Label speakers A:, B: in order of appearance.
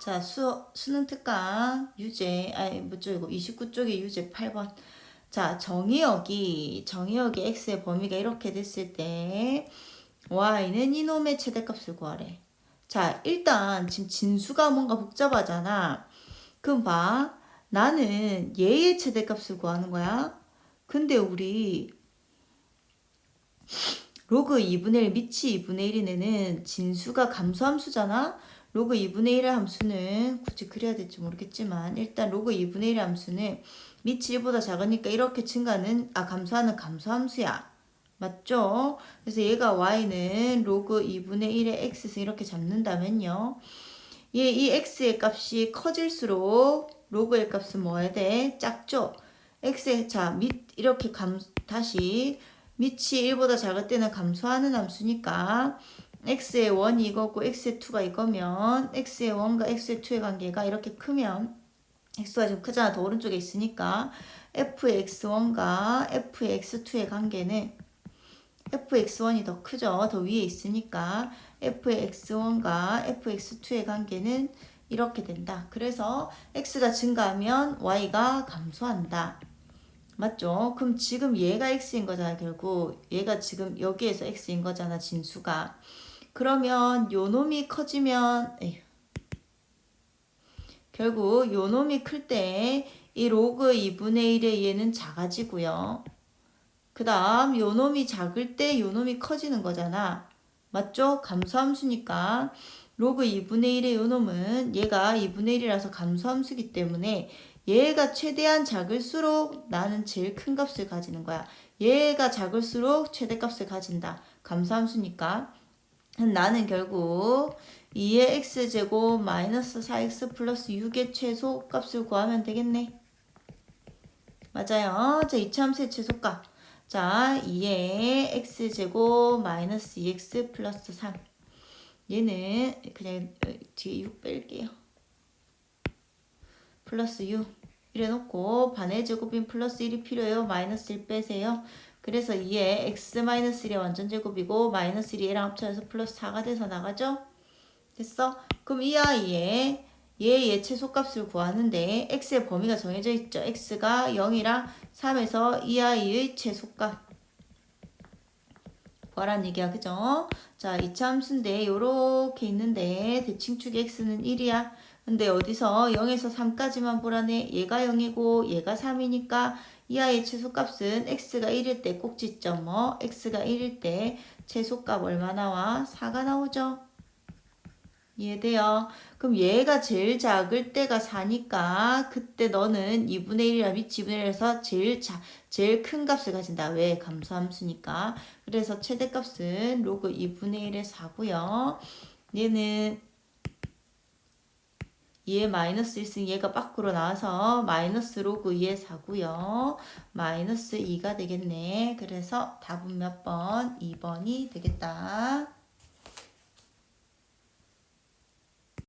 A: 자, 수, 수능 특강 유제, 아니, 뭐쪽이고, 29쪽의 유제 8번. 자, 정의역이, 정의역의 x의 범위가 이렇게 됐을 때, y는 이놈의 최대값을 구하래. 자, 일단, 지금 진수가 뭔가 복잡하잖아. 그럼 봐. 나는 얘의 최대값을 구하는 거야. 근데 우리, 로그 2분의 1, 미치 2분의 1인 애는 진수가 감소함수잖아? 로그 2분의 1의 함수는 굳이 그래야 될지 모르겠지만 일단 로그 2분의 1의 함수는 미치 1보다 작으니까 이렇게 증가는 아 감소하는 감소함수야. 맞죠? 그래서 얘가 y는 로그 2분의 1의 x에서 이렇게 잡는다면요. 얘 이 x의 값이 커질수록 로그의 값은 뭐 해야 돼? 작죠? x의 자 밑 이렇게 감 다시 밑이 1보다 작을 때는 감소하는 함수니까 x의 1이 이거고 x의 2가 이거면 x의 1과 x의 2의 관계가 이렇게 크면 x가 좀 크잖아. 더 오른쪽에 있으니까 f의 x1과 f의 x2의 관계는 fx1이 더 크죠. 더 위에 있으니까 f의 x1과 fx2의 관계는 이렇게 된다. 그래서 x가 증가하면 y가 감소한다. 맞죠? 그럼 지금 얘가 x인 거잖아, 결국. 얘가 지금 여기에서 x인 거잖아, 진수가. 그러면 요 놈이 커지면, 에휴. 결국 요 놈이 클 때 이 로그 2분의 1의 얘는 작아지고요. 그 다음 요 놈이 작을 때 요 놈이 커지는 거잖아. 맞죠? 감소함수니까 로그 2분의 1의 요 놈은 얘가 2분의 1이라서 감소함수기 때문에 얘가 최대한 작을수록 나는 제일 큰 값을 가지는 거야. 얘가 작을수록 최대값을 가진다. 감소함수니까. 나는 결국 2의 x제곱 마이너스 4x 플러스 6의 최소값을 구하면 되겠네. 맞아요. 자, 이차함수의 최소값. 자, 2의 x제곱 마이너스 2x 플러스 3. 얘는 그냥 뒤에 6 뺄게요. 플러스 6. 이래 놓고 반의 제곱인 플러스 1이 필요해요. 마이너스 1 빼세요. 그래서 2의 x 마이너스 1의 완전 제곱이고 마이너스 1이 얘랑 합쳐서 플러스 4가 돼서 나가죠? 됐어? 그럼 이 아이의 얘의 최소값을 구하는데 x의 범위가 정해져 있죠. x가 0이랑 3에서 이 아이의 최소값 구하라는 얘기야. 그죠? 자, 2차 함수인데 요렇게 있는데 대칭축의 x는 1이야. 근데 어디서 0에서 3까지만 보라네. 얘가 0이고 얘가 3이니까 이 아이의 최소값은 x가 1일 때 꼭지점 뭐 x가 1일 때 최소값 얼마 나와? 4가 나오죠. 이해돼요? 그럼 얘가 제일 작을 때가 4니까 그때 너는 2분의 1이라 밑 2분의 1에서 제일 자, 제일 큰 값을 가진다. 왜? 감소함수니까. 그래서 최대값은 로그 2분의 1의 4고요. 얘는 얘 마이너스 1승 얘가 밖으로 나와서 마이너스 로그 2의 4고요. 마이너스 2가 되겠네. 그래서 답은 몇 번? 2번이 되겠다.